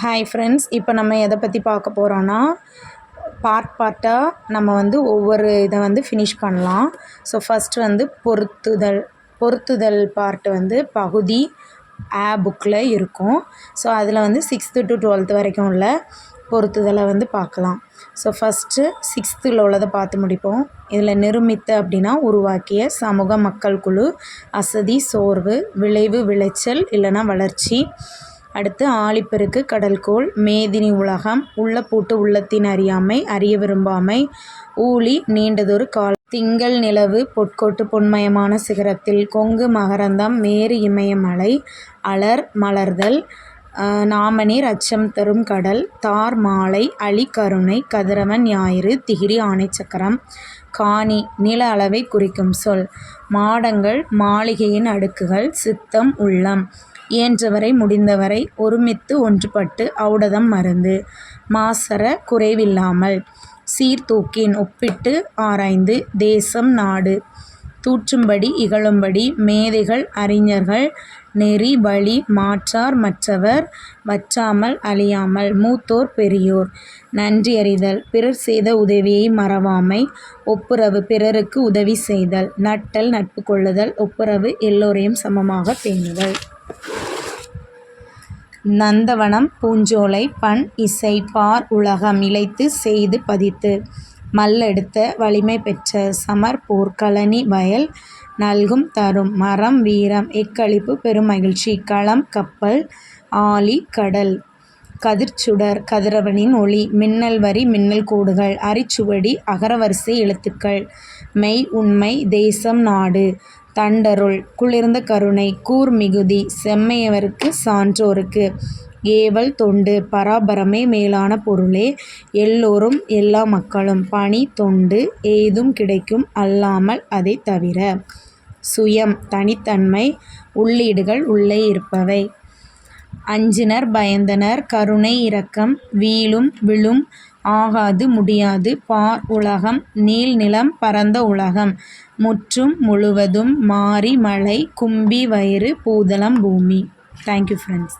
Hi friends இப்போ நம்ம எதை பற்றி பார்க்க போகிறோன்னா பார்ட் பார்ட்டாக நம்ம வந்து ஒவ்வொரு இதை வந்து ஃபினிஷ் பண்ணலாம். ஸோ ஃபஸ்ட்டு வந்து பொருத்துதல். பொருத்துதல் பார்ட்டு வந்து பகுதி ஆ புக்கில் இருக்கும். ஸோ அதில் வந்து சிக்ஸ்த்து டு டுவெல்த்து வரைக்கும் உள்ள பொருத்துதலை வந்து பார்க்கலாம். ஸோ ஃபஸ்ட்டு சிக்ஸ்த்தில் உள்ளதை பார்த்து முடிப்போம். இதில் நிருமித்த அப்படின்னா உருவாக்கிய சமூக மக்கள் குழு அசதி சோர்வு விளைவு விளைச்சல் இல்லைன்னா வளர்ச்சி. அடுத்து ஆழிப்பெருக்கு கடல்கோள் மேதினி உலகம் உள்ள பூட்டு உள்ளத்தின் அறியாமை அறிய விரும்பாமை ஊழி நீண்டதொரு கால திங்கள் நிலவு பொற்கோட்டு பொன்மயமான சிகரத்தில் கொங்கு மகரந்தம் மேறு இமயமலை அலர் மலர்தல் நாமநீர் அச்சம் தரும் கடல் தார் மாலை அலி கருணை கதிரவன் ஞாயிறு திகிரி ஆணைச்சக்கரம் காணி நில அளவை குறிக்கும் சொல் மாடங்கள் மாளிகையின் அடுக்குகள் சித்தம் உள்ளம். இயன்றவரை முடிந்தவரை ஒருமித்து ஒன்றுபட்டு ஔடதம் மருந்து மாசற குறைவில்லாமல் சீர்தூக்கின் ஒப்பிட்டு ஆராய்ந்து தேசம் நாடு. தூற்றும்படி இகழும்படி மேதைகள் அறிஞர்கள் நெறி வழி மாற்றார் மற்றவர் வற்றாமல் அழியாமல் மூத்தோர் பெரியோர். நன்றியறிதல் பிறர் செய்த உதவியை மறவாமை. ஒப்புரவு பிறருக்கு உதவி செய்தல். நட்டல் நட்பு கொள்ளுதல். ஒப்புரவு எல்லோரையும் சமமாக பேணுதல். நந்தவனம் பூஞ்சோலை பண் இசை பார் உலகம் இழைத்து செய்து பதித்து. மல்லெடுத்த வலிமை பெற்ற சமர் போர்க்கலனி வயல் நல்கும் தரும் மரம் வீரம் எக்களிப்பு பெருமகிழ்ச்சி களம் கப்பல் ஆழி கடல். கதிர்ச்சுடர் கதிரவனின் ஒளி மின்னல் வரி மின்னல் கோடுகள் அரிச்சுவடி அகரவரிசை எழுத்துக்கள். மெய் உண்மை தேசம் நாடு. தண்டருள் குளிர்ந்த கருணை கூர் மிகுதி செம்மையவருக்கு சான்றோருக்கு. ஏவல் தொண்டு பராபரமே மேலான பொருளே எல்லோரும் எல்லா மக்களும். பணி தொண்டு ஏதும் கிடைக்கும் அல்லாமல் அதை தவிர சுயம் தனித்தன்மை உள்ளீடுகள் உள்ளே இருப்பவை. அஞ்சினர் பயந்தனர் கருணை இரக்கம் வீழும் விழும் ஆகாது முடியாது. பார் உலகம் நீள் நிலம் பரந்த உலகம். முற்றும் முழுவதும் மாறி மலை கும்பி வயிறு பூதளம் பூமி. Thank you friends